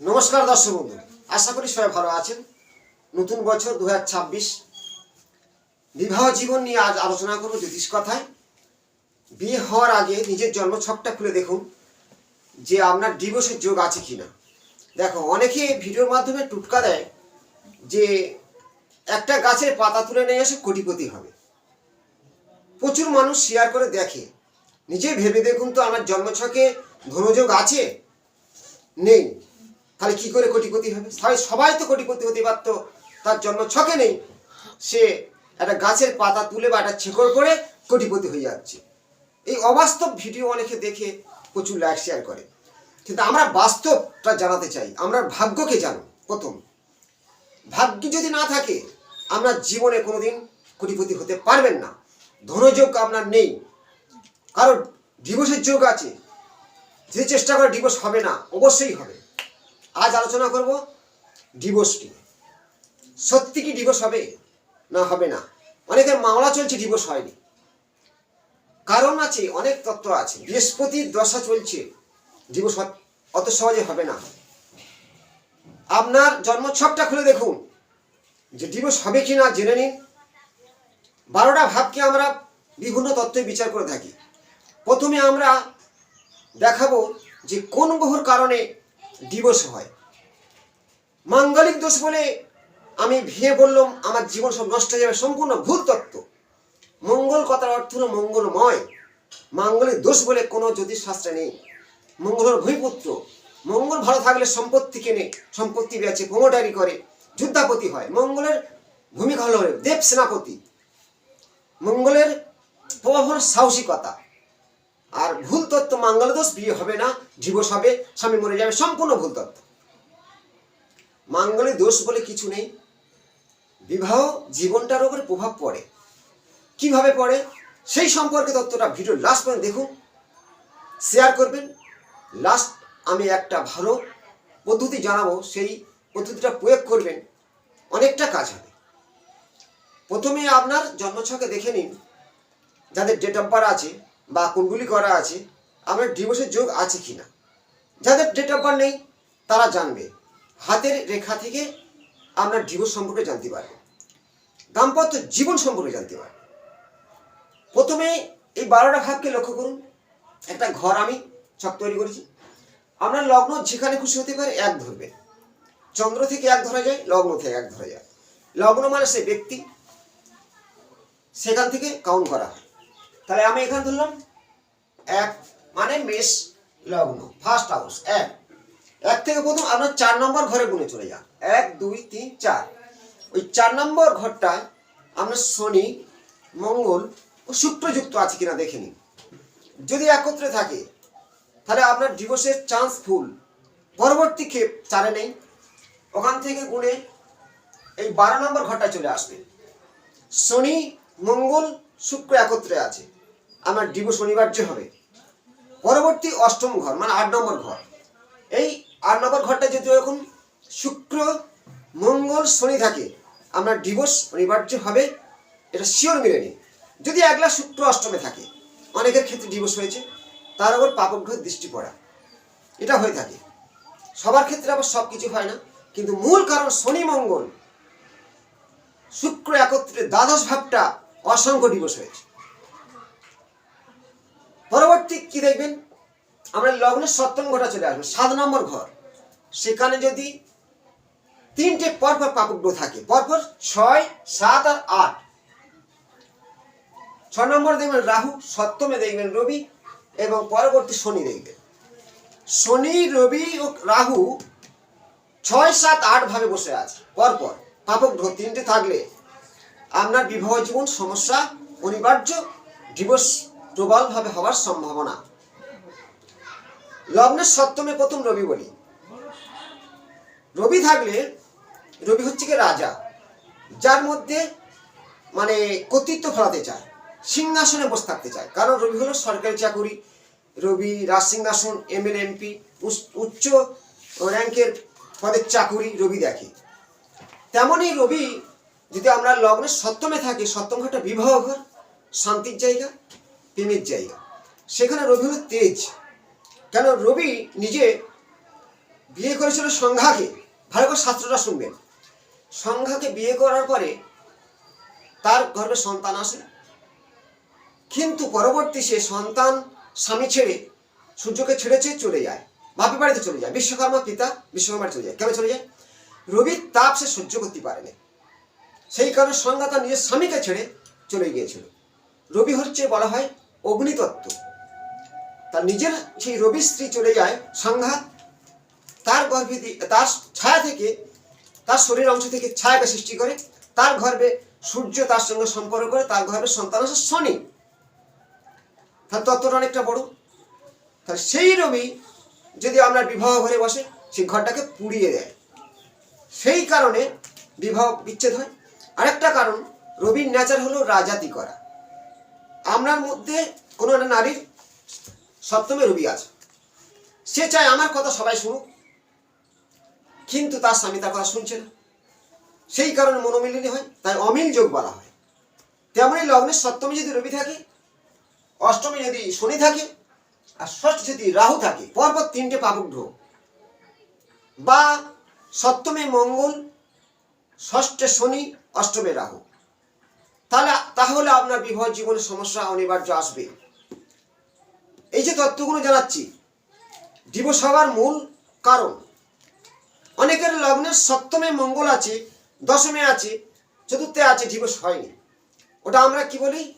নমস্কার দর্শক বন্ধু, আশা করি সবাই ভালো আছেন। নতুন বছর দু হাজার ছাব্বিশ। বিবাহ জীবন নিয়ে আজ আলোচনা করব জ্যোতিষ কথায়। বিয়ে হওয়ার আগে নিজের জন্ম ছকটা খুলে দেখুন যে আপনার ডিভোর্সের যোগ আছে কিনা। দেখো, অনেকে ভিডিওর মাধ্যমে টুটকা দেয় যে একটা গাছের পাতা তুলে নিয়ে এসে কোটিপতি হবে। প্রচুর মানুষ শেয়ার করে দেখে। নিজে ভেবে দেখুন তো, আমার জন্মছকে ধনযোগ আছে? নেই। তাহলে কি করে কোটিপতি হবে? সবাই সবাই তো কোটিপতি হতে পারতো। তার জন্ম ছকে নেই। সে একটা গাছের পাতা তুলে বা একটা ছেকড় করে কোটিপতি হয়ে যাচ্ছে। এই অবাস্তব ভিডিও অনেকে দেখে প্রচুর লাইক শেয়ার করে। কিন্তু আমরা বাস্তবটা জানাতে চাই। আমরা ভাগ্যকে জানো, প্রথম। ভাগ্য যদি না থাকে, আমরা জীবনে কোনোদিন কোটিপতি হতে পারবেন না। ধনযোগ আপনার নেই। কারণ ডিভোর্সের যোগ আছে। যে চেষ্টা করে ডিভোর্স হবে না, অবশ্যই হবে। আজ আলোচনা করব ডিভোর্স নিয়ে। সত্যি কি ডিভোর্স হবে? না হবে না। অনেকের মামলা চলছে ডিভোর্স হয়নি। কারণ আছে, অনেক তত্ত্ব আছে। বৃহস্পতির দশা চলছে ডিভোর্স অত সহজে হবে না। আপনার জন্মছকটা খুলে দেখুন যে ডিভোর্স হবে কি না জেনে নিন। বারোটা ভাবকে আমরা বিভিন্ন তত্ত্বে বিচার করে থাকি। প্রথমে আমরা দেখাবো যে কোন গ্রহর কারণে ডিভোর্স হয়। মাঙ্গলিক দোষ বলে আমি ভেয়ে বললাম, আমার জীবন সব নষ্ট হয়ে যাবে, সম্পূর্ণ ভুল তত্ত্ব। মঙ্গল কথার অর্থ হল মঙ্গলময়। মাঙ্গলিক দোষ বলে কোনো জ্যোতিষ শাস্ত্রে নেই। মঙ্গল হলো ভূমিপুত্র। মঙ্গল ভালো থাকলে সম্পত্তি কেনে, সম্পত্তি বেচে প্রমোটারি করে, যুদ্ধাপতি হয়। মঙ্গলের ভূমিকা হলো দেব সেনাপতি। মঙ্গলের প্রভাব হলো সাহসিকতা। আর ভুল তত্ত্ব মাঙ্গল দোষ, বিয়ে হবে না ডিভোর্স হবে, স্বামী মরে যাবে, সম্পূর্ণ ভুল তত্ত্ব। মাঙ্গলের দোষ বলে কিছু নেই। বিবাহ জীবনটার উপরে প্রভাব পড়ে। কীভাবে পড়ে? সেই সম্পর্কে তত্ত্বটা ভিডিও লাস্ট পর্যন্ত দেখুন। শেয়ার করবেন। লাস্ট আমি একটা ভালো পদ্ধতি জানাব। সেই পদ্ধতিটা প্রয়োগ করবেন। অনেকটা কাজ হবে। প্রথমে আপনার জন্মছকে দেখে নিন। যাদের ডেট অফ বার্থ আছে বা কুণ্ডলি করা আছে, আপনার ডিভোর্সের যোগ আছে কি না যাদের ডেট অফ বার্থ নেই, তারা জানবে। হাতের রেখা থেকে আপনার জীবন সম্পর্কে জানতে পারবে। দাম্পত্য জীবন সম্পর্কে জানতে পারবে। প্রথমে এই বারোটা ভাবকে লক্ষ্য করুন। একটা ঘর আমি ছক তৈরি করেছি। আপনার লগ্ন যেখানে খুশি হতে পারে এক ধরবে। চন্দ্র থেকে এক ধরা যায়, লগ্ন থেকে এক ধরা যায়। লগ্ন মানে সে ব্যক্তি। সেখান থেকে কাউন্ট করা হয়। তাহলে আমি এখানে ধরলাম, এক মানে মেষ লগ্ন ফার্স্ট হাউস এক। এক থেকে প্রথম আপনার চার নম্বর ঘরে গুনে চলে যান। এক, দুই, তিন, চার। ওই চার নম্বর ঘরটায় আপনার শনি, মঙ্গল ও শুক্র যুক্ত আছে কিনা দেখে নিন। যদি একত্রে থাকে, তাহলে আপনার ডিভোর্সের চান্স ফুল পরবর্তী ক্ষেপ চারে নেই। ওখান থেকে গুনে এই বারো নম্বর ঘরটা চলে আসবে। শনি, মঙ্গল, শুক্র একত্রে আছে। আমার ডিভোর্স অনিবার্য হবে। পরবর্তী অষ্টম ঘর মানে আট নম্বর ঘর। এই আট নম্বর ঘরটা যদি এখন শুক্র, মঙ্গল, শনি থাকে, আমরা ডিভোর্স অনিবার্য হবে এটা শিওর মিলে নিন যদি একলা শুক্র অষ্টমে থাকে, অনেকের ক্ষেত্রে ডিভোর্স হয়েছে, তার উপর পাপগ্রহের দৃষ্টি পড়া। এটা হয়ে থাকে। সবার ক্ষেত্রে আবার সব কিছু হয় না, কিন্তু মূল কারণ শনি, মঙ্গল। শুক্র একত্রে দ্বাদশ ভাবটা অসংখ্য ডিভোর্স হয়েছে। পরবর্তী কি দেখবেন? আমরা লগ্নের সপ্তম ঘরটা চলে আসবে, সাত নম্বর ঘর। সেখানে যদি তিনটে পরপর পাপগ্রহ থাকে, পরপর ছয়, সাত আর আট। ছ নম্বর দেখবেন রাহু, সপ্তমে দেখবেন রবি এবং পরবর্তী শনি দেখবেন। শনি, রবি ও রাহু ছয়, সাত, আট ভাবে বসে আছে, পরপর পাপক গ্রহ তিনটে থাকলে আপনার বিবাহ জীবন সমস্যা, অনিবার্য ডিভোর্স প্রবলভাবে হওয়ার সম্ভাবনা। লগ্নের সপ্তমে প্রথম রবি বলি। রবি থাকলে, রবি হচ্ছে কি রাজা, যার মধ্যে মানে কর্তৃত্ব ফলাতে চায়, সিংহাসনে বসে থাকতে চায়। কারণ রবি হলো সরকারি চাকুরি। রবি রাজসিংহাসন, এমএল, এমপি উচ্চ র্যাঙ্কের পদের চাকুরি রবি দেখে। তেমনই রবি যদি আমরা লগ্নের সপ্তমে থাকি, সপ্তম ঘরটা বিবাহ ঘর, শান্তির জায়গা, প্রেমের জায়গা। সেখানে রবি হলো তেজ। কেন রবি নিজে বিয়ে করেছিল সংঘাকে? ভালো করে শাস্ত্রটা শুনবেন। সংঘাকে বিয়ে করার পরে তার গর্ভে সন্তান আসে। কিন্তু পরবর্তী সে সন্তান স্বামী ছেড়ে সূর্যকে ছেড়েছে চলে যায়। বাপের বাড়িতে চলে যায়। বিশ্বকর্মা পিতা বিশ্বকর্মার চলে যায়। কেন চলে যায়? রবির তাপ সে সহ্য করতে পারেনি সেই কারণে সংজ্ঞা তার নিজের স্বামীকে ছেড়ে চলে গিয়েছিল। রবি হচ্ছে বলা হয় অগ্নিতত্ত্ব। তার নিজের সেই রবি স্ত্রী চলে যায় সংঘাত। তার গর্ভে তার ছায়া থেকে, তার শরীর অংশ থেকে ছায়াকে সৃষ্টি করে। তার গর্ভে সূর্য তার সঙ্গে সম্পর্ক করে, তার গর্ভে সন্তান আসে শনি। তার তত্ত্বটা অনেকটা বড়। তাহলে সেই রবি যদি আমরা বিবাহ ঘরে বসে, সেই ঘরটাকে পুড়িয়ে দেয়। সেই কারণে বিবাহ বিচ্ছেদ হয়। আরেকটা কারণ, রবির নেচার হলো রাজাতি করা। আপনার মধ্যে কোনো একটা নারীর সপ্তমে রবি আছে। সে চায় আমার কথা সবাই শুনুক, কিন্তু তার স্বামী তার কথা শুনছে না। সেই কারণে মনোমিলিনী হয় তাই অমিল যোগ বলা হয়। তেমনই লগ্নের সপ্তমী যদি রবি থাকে, অষ্টমী যদি শনি থাকে, আর ষষ্ঠ যদি রাহু থাকে, পরপর তিনটে পাপক গ্রহ। বা সপ্তমে মঙ্গল, ষষ্ঠে শনি, অষ্টমে রাহু। তাহলে তাহলে আপনার বিবাহ জীবনে সমস্যা অনিবার্য আসবে। এই যে তত্ত্বগুলো জানাচ্ছি দিবস হওয়ার মূল কারণ। অনেকের লগ্নের সপ্তমে মঙ্গল আছে, দশমে আছে, চতুর্থে আছে, দিবস হয়নি। ওটা আমরা কি বলি?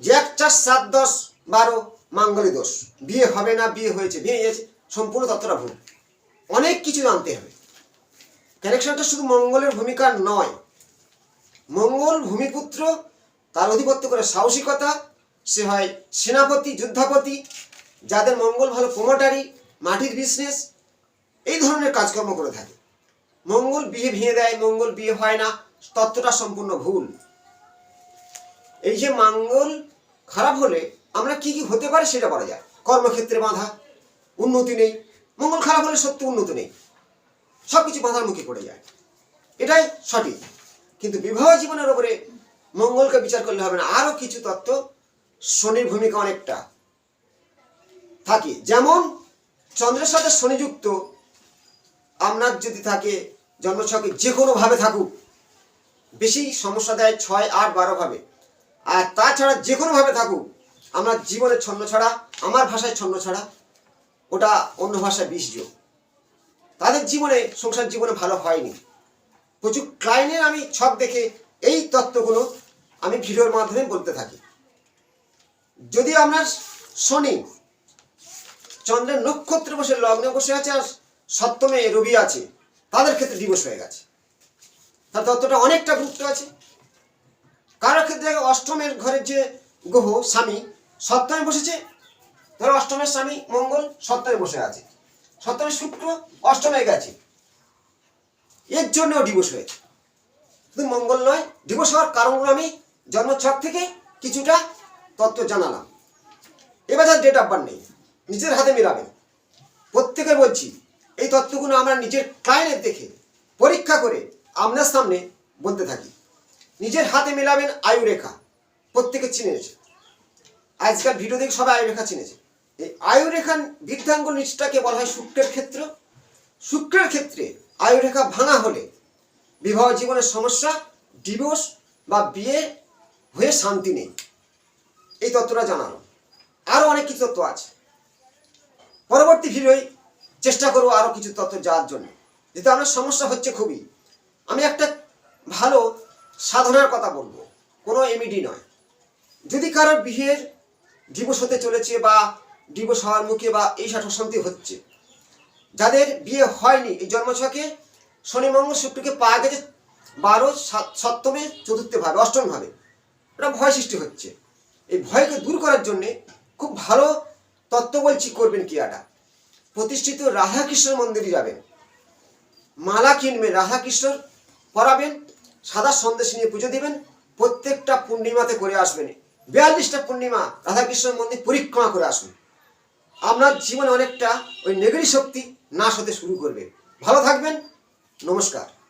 যে এক চার সাত দশ বারো মাঙ্গলি দোষ। বিয়ে হবে না, বিয়ে হয়েছে বিয়ে হয়েছে, সম্পূর্ণ তত্ত্বটা ভুল। অনেক কিছু জানতে হবে। কানেকশনটা শুধু মঙ্গলের ভূমিকা নয়। মঙ্গল ভূমিপুত্র, তার অধিপত্য করে সাহসিকতা সে হয় সেনাপতি, যুদ্ধাপতি, যাদের মঙ্গল ভালো প্রমোটারি মাটির বিজনেস এই ধরনের কাজকর্ম করে থাকে। মঙ্গল বিয়ে ভেঙে দেয়, মঙ্গল বিয়ে হয় না, তত্ত্বটা সম্পূর্ণ ভুল। এই যে মঙ্গল খারাপ হলে আমরা কি কি হতে পারে সেটা বলা যায়। কর্মক্ষেত্রে বাধা, উন্নতি নেই। মঙ্গল খারাপ হলে সত্যি উন্নতি নেই। সব কিছু বাধার মুখে পড়ে যায়। এটাই সঠিক। কিন্তু বিবাহ জীবনের উপরে মঙ্গলকে বিচার করলে হবে না। আরও কিছু তত্ত্ব শনির ভূমিকা অনেকটা থাকে। যেমন, চন্দ্রের সাথে শনিযুক্ত আপনার যদি থাকে, জন্মছকে যে কোনোভাবে থাকুক, বেশি সমস্যা দেয় ছয়, আট, বারো ভাবে। আর তাছাড়া যে কোনোভাবে থাকুক, আমার জীবনের ছন্ন ছাড়া, আমার ভাষায় ছন্ন ছাড়া, ওটা অন্য ভাষায় বিষ যোগ। তাদের জীবনে, সংসার জীবনে ভালো হয়নি। প্রচুর ক্লাইনের আমি ছক দেখে এই তত্ত্বগুলো আমি ভিডিওর মাধ্যমে বলতে থাকি। যদি আমরা শনি, চন্দ্রের নক্ষত্রে বসে লগ্নে বসে আছে আর সপ্তমে রবি আছে, তাদের ক্ষেত্রে দিবস হয়ে গেছে। তার তত্ত্বটা অনেকটা গুরুত্ব আছে। কারও ক্ষেত্রে অষ্টমের ঘরের যে গ্রহ স্বামী, সপ্তমে বসেছে, ধরো অষ্টমের স্বামী মঙ্গল সপ্তমে বসে আছে। সপ্তমে শুক্র অষ্টমে গেছে। এর জন্যও ডিভোর্স হয়েছে। শুধু মঙ্গল নয় ডিভোর্স হওয়ার কারণগুলো আমি জন্মছক থেকে কিছুটা তত্ত্ব জানালাম। এবার যার ডেট অফ বার্থ নেই। নিজের হাতে মেলাবেন প্রত্যেকে বলছি, এই তত্ত্বগুলো আমরা নিজের ক্লায়েন্টের দেখে পরীক্ষা করে আপনার সামনে বলতে থাকি। নিজের হাতে মেলাবেন আয়ুরেখা। প্রত্যেকে চিনেছে। আজকাল ভিডিও দেখে সবাই আয়ুরেখা চিনেছে। এই আয়ুরেখার বৃদ্ধাঙ্গুল নিচটাকে বলা হয় শুক্রের ক্ষেত্র। শুক্রের ক্ষেত্রে আয়ুরেখা ভাঙা হলে বিবাহ জীবনের সমস্যা ডিভোর্স বা বিয়ে হয়ে শান্তি নেই। এই তত্ত্বটা জানানো আরও অনেক কিছু তত্ত্ব আছে। পরবর্তী ভিডিওয় চেষ্টা করব আরও কিছু তত্ত্ব যাওয়ার জন্য। যেহেতু আমার সমস্যা হচ্ছে খুবই, আমি একটা ভালো সাধনার কথা বলব। কোনো এমইডি নয়। যদি কারোর বিয়ের ডিভোর্স হতে চলেছে বা ডিভোর্স হওয়ার মুখে বা এই অশান্তি হচ্ছে, যাদের বিয়ে হয়নি এই জন্মছকে শনি মঙ্গল শুক্রকে পাওয়া গেছে বারো, সাত, সপ্তমে চতুর্থে ভাবে অষ্টম ভাবে এটা ভয় সৃষ্টি হচ্ছে। এই ভয়কে দূর করার জন্যে খুব ভালো তত্ত্ব বলছি করবেন ক্রিয়াটা। প্রতিষ্ঠিত রাধাকৃষ্ণ মন্দিরে যাবেন। মালা কিনবেন, রাধাকৃষ্ণর পরাবেন, সাদা সন্দেশ নিয়ে পুজো দিবেন, প্রত্যেকটা পূর্ণিমাতে করে আসবেন। বিয়াল্লিশটা পূর্ণিমা রাধাকৃষ্ণ মন্দির পরিক্রমা করে আসুন। আপনার জীবনে অনেকটা ওই নেগেটিভ শক্তি নাশ হতে শুরু করবে। ভালো থাকবেন, নমস্কার।